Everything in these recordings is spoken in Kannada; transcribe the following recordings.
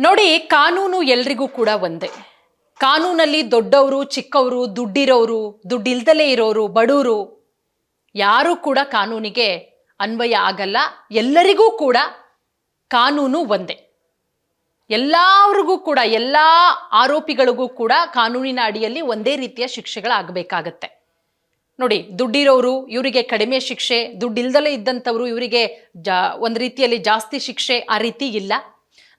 ನೋಡಿ, ಕಾನೂನು ಎಲ್ರಿಗೂ ಕೂಡ ಒಂದೇ. ಕಾನೂನಲ್ಲಿ ದೊಡ್ಡವರು, ಚಿಕ್ಕವರು, ದುಡ್ಡಿರೋರು, ದುಡ್ಡಿಲ್ದಲೇ ಇರೋರು ಬಡವರು ಯಾರೂ ಕೂಡ ಕಾನೂನಿಗೆ ಅನ್ವಯ ಆಗಲ್ಲ. ಎಲ್ಲರಿಗೂ ಕೂಡ ಕಾನೂನು ಒಂದೇ. ಎಲ್ಲರಿಗೂ ಕೂಡ, ಎಲ್ಲ ಆರೋಪಿಗಳಿಗೂ ಕೂಡ ಕಾನೂನಿನ ಅಡಿಯಲ್ಲಿ ಒಂದೇ ರೀತಿಯ ಶಿಕ್ಷೆಗಳಾಗಬೇಕಾಗತ್ತೆ. ನೋಡಿ, ದುಡ್ಡಿರೋರು ಇವರಿಗೆ ಕಡಿಮೆ ಶಿಕ್ಷೆ, ದುಡ್ಡಿಲ್ದಲೇ ಇದ್ದಂಥವರು ಇವರಿಗೆ ಜಾ, ಒಂದು ರೀತಿಯಲ್ಲಿ ಜಾಸ್ತಿ ಶಿಕ್ಷೆ ಆ ರೀತಿ ಇಲ್ಲ.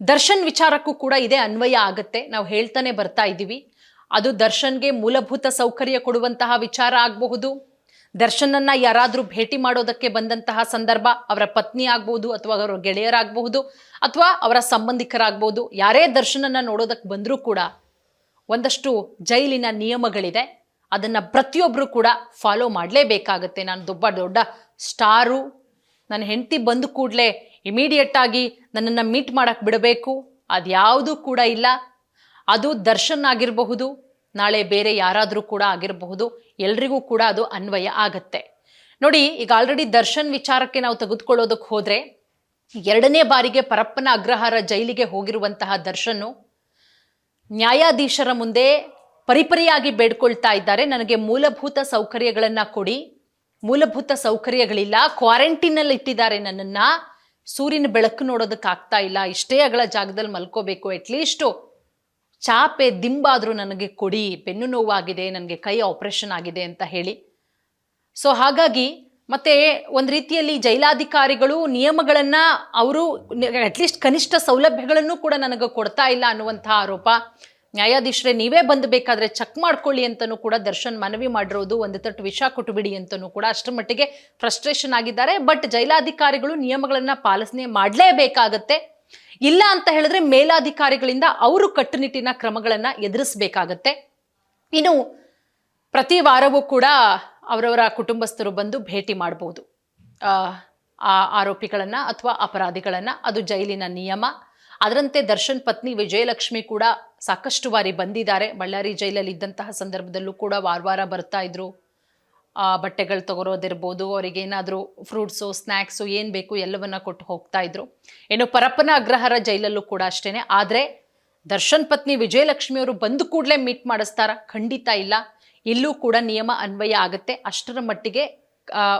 ದರ್ಶನ್ ವಿಚಾರಕ್ಕೂ ಕೂಡ ಇದೇ ಅನ್ವಯ ಆಗುತ್ತೆ. ನಾವು ಹೇಳ್ತಾನೆ ಬರ್ತಾ ಇದ್ದೀವಿ. ಅದು ದರ್ಶನ್ಗೆ ಮೂಲಭೂತ ಸೌಕರ್ಯ ಕೊಡುವಂತಹ ವಿಚಾರ ಆಗಬಹುದು. ದರ್ಶನನ್ನ ಯಾರಾದರೂ ಭೇಟಿ ಮಾಡೋದಕ್ಕೆ ಬಂದಂತಹ ಸಂದರ್ಭ ಅವರ ಪತ್ನಿ ಆಗ್ಬೋದು ಅಥವಾ ಅವರ ಗೆಳೆಯರಾಗಬಹುದು ಅಥವಾ ಅವರ ಸಂಬಂಧಿಕರಾಗ್ಬೋದು ಯಾರೇ ದರ್ಶನನ್ನ ನೋಡೋದಕ್ಕೆ ಬಂದರೂ ಕೂಡ ಒಂದಷ್ಟು ಜೈಲಿನ ನಿಯಮಗಳಿದೆ. ಅದನ್ನು ಪ್ರತಿಯೊಬ್ಬರು ಕೂಡ ಫಾಲೋ ಮಾಡಲೇಬೇಕಾಗತ್ತೆ. ನಾನು ದೊಡ್ಡ ದೊಡ್ಡ ಸ್ಟಾರು ನನ್ನ ಹೆಂಡತಿ ಬಂದ ಕೂಡಲೇ ಇಮಿಡಿಯೇಟಾಗಿ ನನ್ನನ್ನು ಮೀಟ್ ಮಾಡಕ್ಕೆ ಬಿಡಬೇಕು. ಅದ್ಯಾವುದು ಕೂಡ ಇಲ್ಲ. ಅದು ದರ್ಶನ್ ಆಗಿರಬಹುದು, ನಾಳೆ ಬೇರೆ ಯಾರಾದರೂ ಕೂಡ ಆಗಿರಬಹುದು, ಎಲ್ರಿಗೂ ಕೂಡ ಅದು ಅನ್ವಯ ಆಗತ್ತೆ. ನೋಡಿ, ಈಗ ಆಲ್ರೆಡಿ ದರ್ಶನ್ ವಿಚಾರಕ್ಕೆ ನಾವು ತೆಗೆದುಕೊಳ್ಳೋದಕ್ಕೆ ಹೋದರೆ, ಎರಡನೇ ಬಾರಿಗೆ ಪರಪ್ಪನ ಅಗ್ರಹಾರ ಜೈಲಿಗೆ ಹೋಗಿರುವಂತಹ ದರ್ಶನ್ನು ನ್ಯಾಯಾಧೀಶರ ಮುಂದೆ ಪರಿಪರಿಯಾಗಿ ಬೇಡ್ಕೊಳ್ತಾ ಇದ್ದಾರೆ. ನನಗೆ ಮೂಲಭೂತ ಸೌಕರ್ಯಗಳನ್ನು ಕೊಡಿ. ಮೂಲಭೂತ ಸೌಕರ್ಯಗಳಿಲ್ಲ. ಕ್ವಾರಂಟೈನಲ್ಲಿ ಇಟ್ಟಿದ್ದಾರೆ ನನ್ನನ್ನು. ಸೂರ್ಯನ ಬೆಳಕು ನೋಡೋದಕ್ಕೆ ಆಗ್ತಾ ಇಲ್ಲ. ಇಷ್ಟೇ ಅಗಳ ಜಾಗದಲ್ಲಿ ಮಲ್ಕೋಬೇಕು ಅಟ್ಲೀಸ್ಟು ಚಾಪೆ ದಿಂಬಾದರೂ ನನಗೆ ಕೊಡಿ. ಬೆನ್ನು ನೋವಾಗಿದೆ. ನನಗೆ ಕೈ ಆಪರೇಷನ್ ಆಗಿದೆ ಅಂತ ಹೇಳಿ. ಸೊ ಹಾಗಾಗಿ ಮತ್ತೆ ಒಂದು ರೀತಿಯಲ್ಲಿ ಜೈಲಾಧಿಕಾರಿಗಳು ನಿಯಮಗಳನ್ನು ಅವರು ಅಟ್ಲೀಸ್ಟ್ ಕನಿಷ್ಠ ಸೌಲಭ್ಯಗಳನ್ನು ಕೂಡ ನನಗೆ ಕೊಡ್ತಾ ಇಲ್ಲ ಅನ್ನುವಂಥ ಆರೋಪ. ನ್ಯಾಯಾಧೀಶರೇ ನೀವೇ ಬಂದು ಬೇಕಾದ್ರೆ ಚೆಕ್ ಮಾಡ್ಕೊಳ್ಳಿ ಅಂತಲೂ ಕೂಡ ದರ್ಶನ್ ಮನವಿ ಮಾಡಿರೋದು ಒಂದು ತಟ್ಟು ವಿಷ ಕೊಟ್ಟುಬಿಡಿ ಅಂತಲೂ ಕೂಡ ಅಷ್ಟರ ಮಟ್ಟಿಗೆ ಫ್ರಸ್ಟ್ರೇಷನ್ ಆಗಿದ್ದಾರೆ. ಬಟ್ ಜೈಲಾಧಿಕಾರಿಗಳು ನಿಯಮಗಳನ್ನು ಪಾಲನೆ ಮಾಡಲೇಬೇಕಾಗತ್ತೆ. ಇಲ್ಲ ಅಂತ ಹೇಳಿದ್ರೆ ಮೇಲಾಧಿಕಾರಿಗಳಿಂದ ಅವರು ಕಟ್ಟುನಿಟ್ಟಿನ ಕ್ರಮಗಳನ್ನು ಎದುರಿಸಬೇಕಾಗತ್ತೆ. ಇನ್ನು ಪ್ರತಿ ವಾರವೂ ಕೂಡ ಅವರವರ ಕುಟುಂಬಸ್ಥರು ಬಂದು ಭೇಟಿ ಮಾಡ್ಬೋದು. ಆ, ಆ ಆರೋಪಿಗಳನ್ನು ಅಥವಾ ಅಪರಾಧಿಗಳನ್ನು. ಅದು ಜೈಲಿನ ನಿಯಮ. ಅದರಂತೆ ದರ್ಶನ್ ಪತ್ನಿ ವಿಜಯಲಕ್ಷ್ಮಿ ಕೂಡ ಸಾಕಷ್ಟು ಬಾರಿ ಬಂದಿದ್ದಾರೆ. ಬಳ್ಳಾರಿ ಜೈಲಲ್ಲಿ ಇದ್ದಂತಹ ಸಂದರ್ಭದಲ್ಲೂ ಕೂಡ ವಾರ ವಾರ ಬರ್ತಾ ಇದ್ರು. ಆ, ಬಟ್ಟೆಗಳು ತಗೊರೋದಿರ್ಬೋದು ಅವರಿಗೆ ಏನಾದರೂ ಫ್ರೂಟ್ಸು ಸ್ನ್ಯಾಕ್ಸು ಏನು ಬೇಕು ಎಲ್ಲವನ್ನ ಕೊಟ್ಟು ಹೋಗ್ತಾ ಇದ್ರು. ಏನು ಪರಪ್ಪನ ಅಗ್ರಹಾರ ಜೈಲಲ್ಲೂ ಕೂಡ ಅಷ್ಟೇನೆ. ಆದರೆ ದರ್ಶನ್ ಪತ್ನಿ ವಿಜಯಲಕ್ಷ್ಮಿ ಅವರು ಬಂದು ಕೂಡಲೇ ಮೀಟ್ ಮಾಡಿಸ್ತಾರ? ಖಂಡಿತ ಇಲ್ಲ. ಇಲ್ಲೂ ಕೂಡ ನಿಯಮ ಅನ್ವಯ ಆಗುತ್ತೆ. ಅಷ್ಟರ ಮಟ್ಟಿಗೆ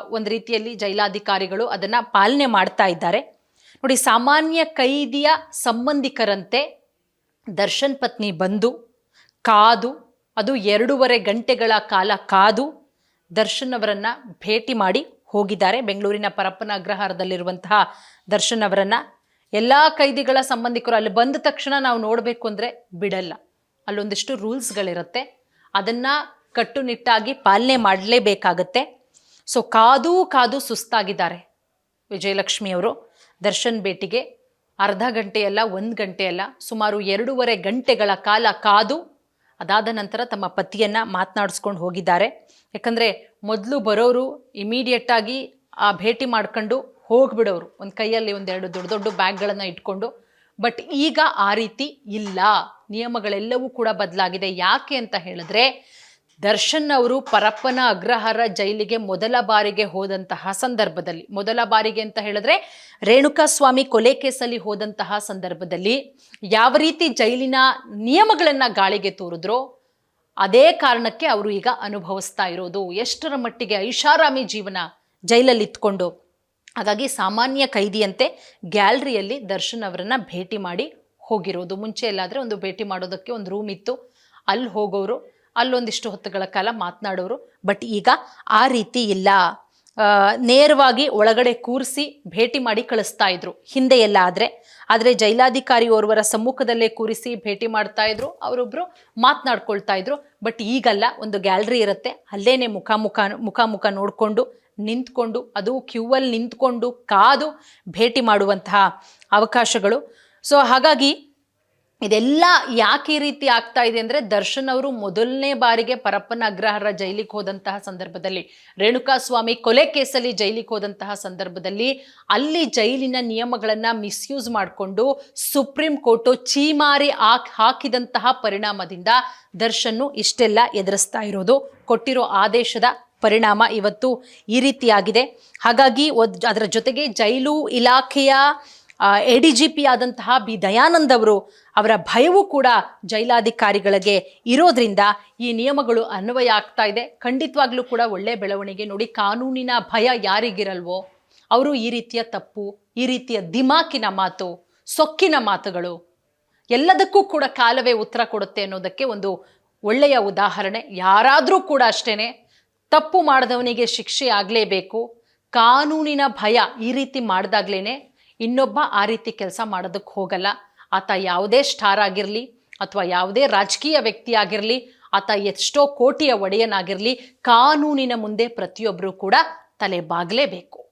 ಒಂದು ರೀತಿಯಲ್ಲಿ ಜೈಲಾಧಿಕಾರಿಗಳು ಅದನ್ನು ಪಾಲನೆ ಮಾಡ್ತಾ ಇದ್ದಾರೆ. ನೋಡಿ ಸಾಮಾನ್ಯ ಕೈದಿಯ ಸಂಬಂಧಿಕರಂತೆ ದರ್ಶನ್ ಪತ್ನಿ ಬಂದು, ಕಾದು, ಅದು ಎರಡೂವರೆ ಗಂಟೆಗಳ ಕಾಲ ಕಾದು ದರ್ಶನ್ ಅವರನ್ನು ಭೇಟಿ ಮಾಡಿ ಹೋಗಿದ್ದಾರೆ. ಬೆಂಗಳೂರಿನ ಪರಪ್ಪನ ಅಗ್ರಹಾರದಲ್ಲಿರುವಂತಹ ದರ್ಶನ್ ಅವರನ್ನು ಎಲ್ಲ ಕೈದಿಗಳ ಸಂಬಂಧಿಕರು ಅಲ್ಲಿ ಬಂದ ತಕ್ಷಣ ನಾವು ನೋಡಬೇಕು ಅಂದರೆ ಬಿಡಲ್ಲ. ಅಲ್ಲೊಂದಿಷ್ಟು ರೂಲ್ಸ್ಗಳಿರುತ್ತೆ. ಅದನ್ನು ಕಟ್ಟುನಿಟ್ಟಾಗಿ ಪಾಲನೆ ಮಾಡಲೇಬೇಕಾಗತ್ತೆ. ಸೊ ಕಾದು ಕಾದು ಸುಸ್ತಾಗಿದ್ದಾರೆ. ವಿಜಯಲಕ್ಷ್ಮಿಯವರು ದರ್ಶನ್ ಭೇಟಿಗೆ ಅರ್ಧ ಗಂಟೆಯಲ್ಲ ಒಂದು ಗಂಟೆಯಲ್ಲ ಸುಮಾರು ಎರಡೂವರೆ ಗಂಟೆಗಳ ಕಾಲ ಕಾದು ಅದಾದ ನಂತರ ತಮ್ಮ ಪತಿಯನ್ನು ಮಾತನಾಡಿಸ್ಕೊಂಡು ಹೋಗಿದ್ದಾರೆ. ಯಾಕಂದರೆ ಮೊದಲು ಬರೋರು ಇಮಿಡಿಯೇಟಾಗಿ ಆ ಭೇಟಿ ಮಾಡ್ಕೊಂಡು ಹೋಗ್ಬಿಡೋರು. ಒಂದು ಕೈಯಲ್ಲಿ ಒಂದೆರಡು ದೊಡ್ಡ ದೊಡ್ಡ ಬ್ಯಾಗ್ಗಳನ್ನು ಇಟ್ಕೊಂಡು. ಬಟ್ ಈಗ ಆ ರೀತಿ ಇಲ್ಲ. ನಿಯಮಗಳೆಲ್ಲವೂ ಕೂಡ ಬದಲಾಗಿದೆ. ಯಾಕೆ ಅಂತ ಹೇಳಿದ್ರೆ ದರ್ಶನ್ ಅವರು ಪರಪ್ಪನ ಅಗ್ರಹಾರ ಜೈಲಿಗೆ ಮೊದಲ ಬಾರಿಗೆ ಹೋದಂತಹ ಸಂದರ್ಭದಲ್ಲಿ, ಮೊದಲ ಬಾರಿಗೆ ಅಂತ ಹೇಳಿದ್ರೆ ರೇಣುಕಾ ಸ್ವಾಮಿ ಕೊಲೆ ಕೇಸಲ್ಲಿ ಹೋದಂತಹ ಸಂದರ್ಭದಲ್ಲಿ ಯಾವ ರೀತಿ ಜೈಲಿನ ನಿಯಮಗಳನ್ನು ಗಾಳಿಗೆ ತೋರಿದ್ರು ಅದೇ ಕಾರಣಕ್ಕೆ ಅವರು ಈಗ ಅನುಭವಿಸ್ತಾ ಇರೋದು. ಎಷ್ಟರ ಮಟ್ಟಿಗೆ ಐಷಾರಾಮಿ ಜೀವನ ಜೈಲಲ್ಲಿ ಇತ್ಕೊಂಡು ಹಾಗಾಗಿ ಸಾಮಾನ್ಯ ಕೈದಿಯಂತೆ ಗ್ಯಾಲರಿಯಲ್ಲಿ ದರ್ಶನ್ ಅವರನ್ನ ಭೇಟಿ ಮಾಡಿ ಹೋಗಿರೋದು. ಮುಂಚೆ ಎಲ್ಲಾದರೆ ಒಂದು ಭೇಟಿ ಮಾಡೋದಕ್ಕೆ ಒಂದು ರೂಮ್ ಇತ್ತು. ಅಲ್ಲಿ ಹೋಗೋರು ಅಲ್ಲೊಂದಿಷ್ಟು ಹೊತ್ತುಗಳ ಕಾಲ ಮಾತನಾಡೋರು. ಬಟ್ ಈಗ ಆ ರೀತಿ ಇಲ್ಲ. ನೇರವಾಗಿ ಒಳಗಡೆ ಕೂರಿಸಿ ಭೇಟಿ ಮಾಡಿ ಕಳಿಸ್ತಾ ಇದ್ರು. ಹಿಂದೆ ಎಲ್ಲ ಆದರೆ. ಆದರೆ ಜೈಲಾಧಿಕಾರಿ ಓರ್ವರ ಸಮ್ಮುಖದಲ್ಲೇ ಕೂರಿಸಿ ಭೇಟಿ ಮಾಡ್ತಾ ಇದ್ರು. ಅವರೊಬ್ಬರು ಮಾತನಾಡ್ಕೊಳ್ತಾ ಇದ್ರು. ಬಟ್ ಈಗಲ್ಲ ಒಂದು ಗ್ಯಾಲರಿ ಇರುತ್ತೆ. ಅಲ್ಲೇನೆ ಮುಖಾಮುಖ ಮುಖ ಮುಖ ನೋಡಿಕೊಂಡು ನಿಂತ್ಕೊಂಡು, ಅದು ಕ್ಯೂವಲ್ಲಿ ನಿಂತ್ಕೊಂಡು ಕಾದು ಭೇಟಿ ಮಾಡುವಂತಹ ಅವಕಾಶಗಳು. ಸೊ ಹಾಗಾಗಿ ಇದೆಲ್ಲ ಯಾಕೆ ಈ ರೀತಿ ಆಗ್ತಾ ಇದೆ ಅಂದರೆ ದರ್ಶನ್ ಅವರು ಮೊದಲನೇ ಬಾರಿಗೆ ಪರಪ್ಪನ ಅಗ್ರಹಾರ ಜೈಲಿಗೆ ಹೋದಂತಹ ಸಂದರ್ಭದಲ್ಲಿ ರೇಣುಕಾ ಸ್ವಾಮಿ ಕೊಲೆ ಕೇಸಲ್ಲಿ ಜೈಲಿಗೆ ಹೋದಂತಹ ಸಂದರ್ಭದಲ್ಲಿ ಅಲ್ಲಿ ಜೈಲಿನ ನಿಯಮಗಳನ್ನು ಮಿಸ್ಯೂಸ್ ಮಾಡಿಕೊಂಡು ಸುಪ್ರೀಂ ಕೋರ್ಟು ಚೀಮಾರಿ ಹಾಕ್ ಹಾಕಿದಂತಹ ಪರಿಣಾಮದಿಂದ ದರ್ಶನ್ನು ಇಷ್ಟೆಲ್ಲ ಎದುರಿಸ್ತಾ ಇರೋದು. ಕೊಟ್ಟಿರೋ ಆದೇಶದ ಪರಿಣಾಮ ಇವತ್ತು ಈ ರೀತಿಯಾಗಿದೆ. ಹಾಗಾಗಿ ಅದರ ಜೊತೆಗೆ ಜೈಲು ಇಲಾಖೆಯ ಎ ಡಿ ಜಿ ಪಿ ಆದಂತಹ ಬಿ. ದಯಾನಂದ್ ಅವರು ಅವರ ಭಯವೂ ಕೂಡ ಜೈಲಾಧಿಕಾರಿಗಳಿಗೆ ಇರೋದ್ರಿಂದ ಈ ನಿಯಮಗಳು ಅನ್ವಯ ಆಗ್ತಾ ಇದೆ. ಖಂಡಿತವಾಗ್ಲೂ ಕೂಡ ಒಳ್ಳೆ ಬೆಳವಣಿಗೆ ನೋಡಿ, ಕಾನೂನಿನ ಭಯ ಯಾರಿಗಿರಲ್ವೋ, ಅವರು ಈ ರೀತಿಯ ತಪ್ಪು, ಈ ರೀತಿಯ ದಿಮಾಕಿನ ಮಾತು, ಸೊಕ್ಕಿನ ಮಾತುಗಳು, ಎಲ್ಲದಕ್ಕೂ ಕೂಡ ಕಾಲವೇ ಉತ್ತರ ಕೊಡುತ್ತೆ ಅನ್ನೋದಕ್ಕೆ ಒಂದು ಒಳ್ಳೆಯ ಉದಾಹರಣೆ. ಯಾರಾದರೂ ಕೂಡ ಅಷ್ಟೇ ತಪ್ಪು ಮಾಡಿದವನಿಗೆ ಶಿಕ್ಷೆ ಆಗಲೇಬೇಕು, ಕಾನೂನಿನ ಭಯ ಈ ರೀತಿ ಮಾಡಿದಾಗ್ಲೇ ಇನ್ನೊಬ್ಬ ಆ ರೀತಿ ಕೆಲಸ ಮಾಡೋದಕ್ಕೆ ಹೋಗಲ್ಲ. ಆತ ಯಾವುದೇ ಸ್ಟಾರ್ ಆಗಿರಲಿ ಅಥವಾ ಯಾವುದೇ ರಾಜಕೀಯ ವ್ಯಕ್ತಿ ಆಗಿರಲಿ, ಆತ ಎಷ್ಟೋ ಕೋಟಿಯ ಒಡೆಯನಾಗಿರಲಿ, ಕಾನೂನಿನ ಮುಂದೆ ಪ್ರತಿಯೊಬ್ಬರೂ ಕೂಡ ತಲೆ ಬಾಗಲೇಬೇಕು.